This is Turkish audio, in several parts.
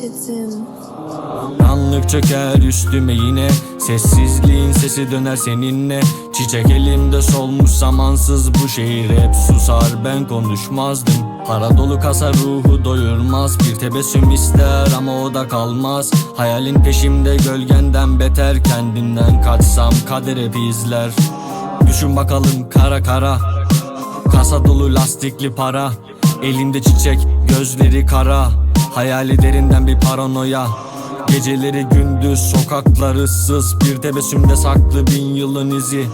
Çetin Karanlık çöker üstüme yine. Sessizliğin sesi döner seninle. Çiçek elimde solmuş zamansız bu şehir. Hep susar ben konuşmazdım. Para dolu kasa ruhu doyurmaz. Bir tebessüm ister ama o da kalmaz. Hayalin peşimde gölgenden beter. Kendinden kaçsam kader hep izler. Düşün bakalım kara kara. Kasa dolu lastikli para. Elimde çiçek gözleri kara Hayali derinden bir paranoya. Geceleri gündüz sokaklar ıssız. Bir tebessümde saklı bin yılın izi.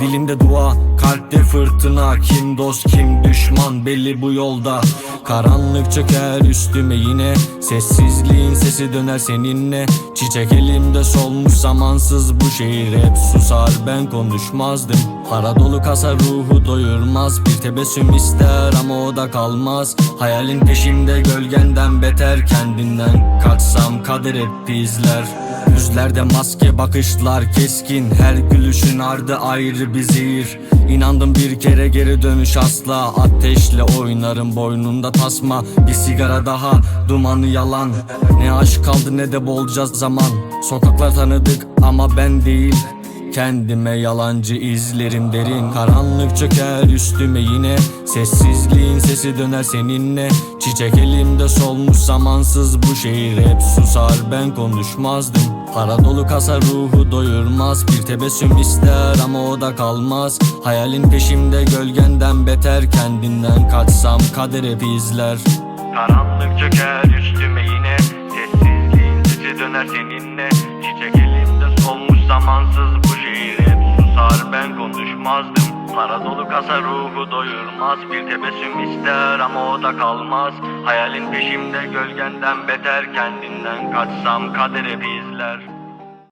Dilimde dua kalpte fırtına. Kim dost kim düşman belli bu yolda Karanlık çöker üstüme yine. Sessizliğin sesi döner seninle. Çiçek elimde solmuş zamansız bu şehir. Hep susar ben konuşmazdım. Para dolu kasa ruhu doyurmaz. Bir tebessüm ister ama o da kalmaz. Hayalin peşimde gölgenden beter Kendinden. Kaçsam kader hep izler Yüzlerde maske bakışlar keskin. Her gülüşün ardı ayrı bir zehir İnandım bir kere geri dönüş asla. Ateşle oynarım boynunda tasma. Bir sigara daha dumanı yalan. Ne aşk kaldı ne de bolca zaman. Sokaklar tanıdık ama ben değil Kendime yalancı izlerim derin. Karanlık çöker üstüme yine. Sessizliğin sesi döner seninle. Çiçek elimde solmuş zamansız bu şehir. Hep susar ben konuşmazdım. Para dolu kasa ruhu doyurmaz. Bir tebessüm ister ama o da kalmaz. Hayalin peşimde gölgenden beter. Kendinden kaçsam kader hep izler. Karanlık çöker üstüme yine. Sessizliğin sesi döner seninle. Çiçek elimde solmuş zamansız bu hep susar ben konuşmazdım. Para dolu kasa ruhu doyurmaz Bir tebessüm ister ama o da kalmaz. Hayalin peşimde gölgenden beter Kendinden kaçsam kader hep izler